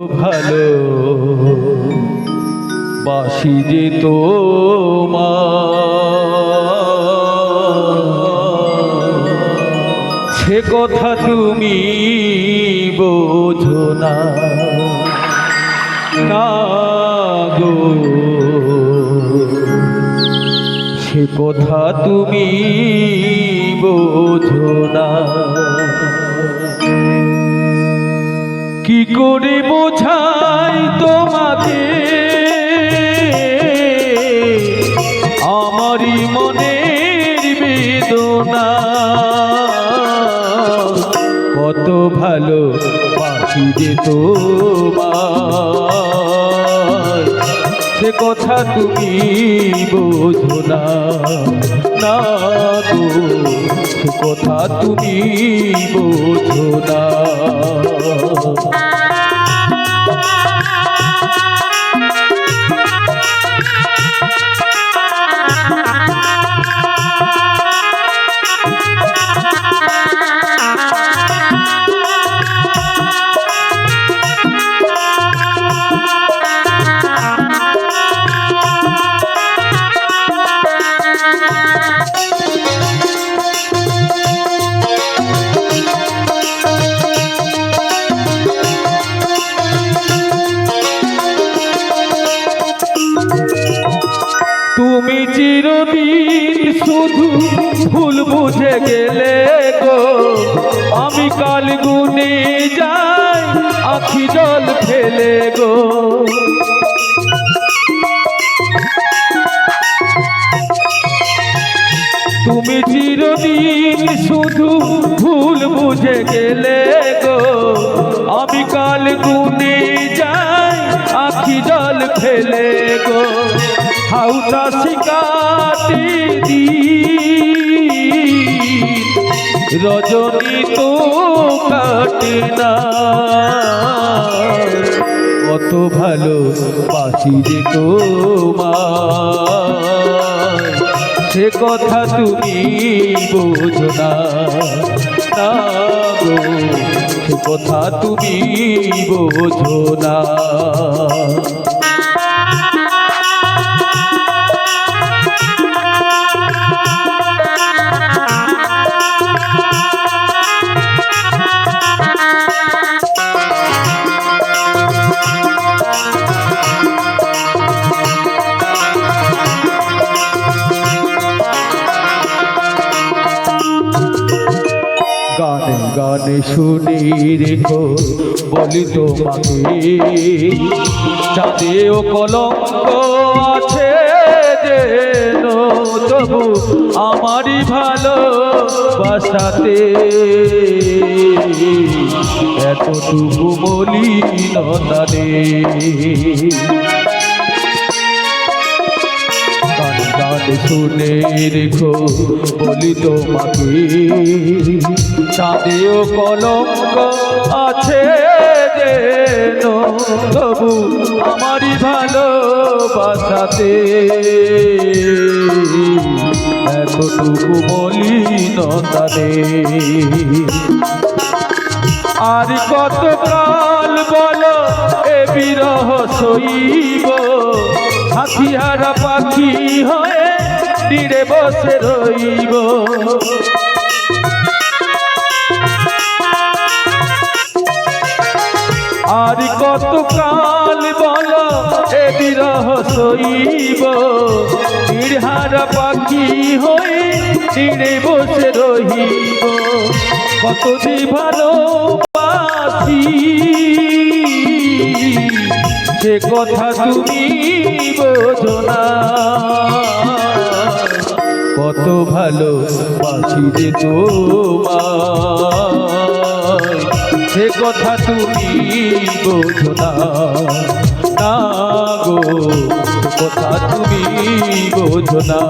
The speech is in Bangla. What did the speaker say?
ভালো বাসি যে তো সে কথা তুমি বোঝো না গো। সে কথা তুমি বোঝো না। করে বোঝাই তোমাকে। আমারই মনের বেদনা। কত ভালো পাখি যে তোমার। সে কথা তুমি বোঝো না। কথা তুমি বোঝো না। তুমি চিরদিন শুধু ভুল বুঝে গেলে গো। আমি কাল গুনে যাই, আখি জল ফেলে গো। তুমি চিরদিন শুধু ভুল বুঝে গেলে গো। আমি কাল গুনে যাই, আখি জল ফেলে গো। হাউটা শিকাতি দি রজনী তো কাটে না। কত ভালো বাসি যে তোমার। সে কথা তুমি বোঝো না। সে কথা তুমি বোঝো না। গানে শুনি রেখো বলি তোমাকে ও কলঙ্ক আছে যেন তবু আমারই ভালো বাসাতে এতটুকু বলি নদানে শুনে রেখো বলি তোমাকে চাঁদেও কলঙ্ক আছে যেন, তবু আমারই ভালোবাসাতে। এতটুকু বলি নদানে আর কত কাল বলো, এ বিরহ সইব। হাতিয়ারা পাখি হয়ে তীরে বসে রইব। আর কত কাল বলো এ বিরহ সইব। নির্হারা পাখি হয়ে তীরে বসে রহিব কত যে ভালোবাসি, সে কথা তুমি বোঝো না। কত ভালো বাঁচি যে তোমার সে কথা তুমি বোঝো না না গো কথা তুমি বোঝো না।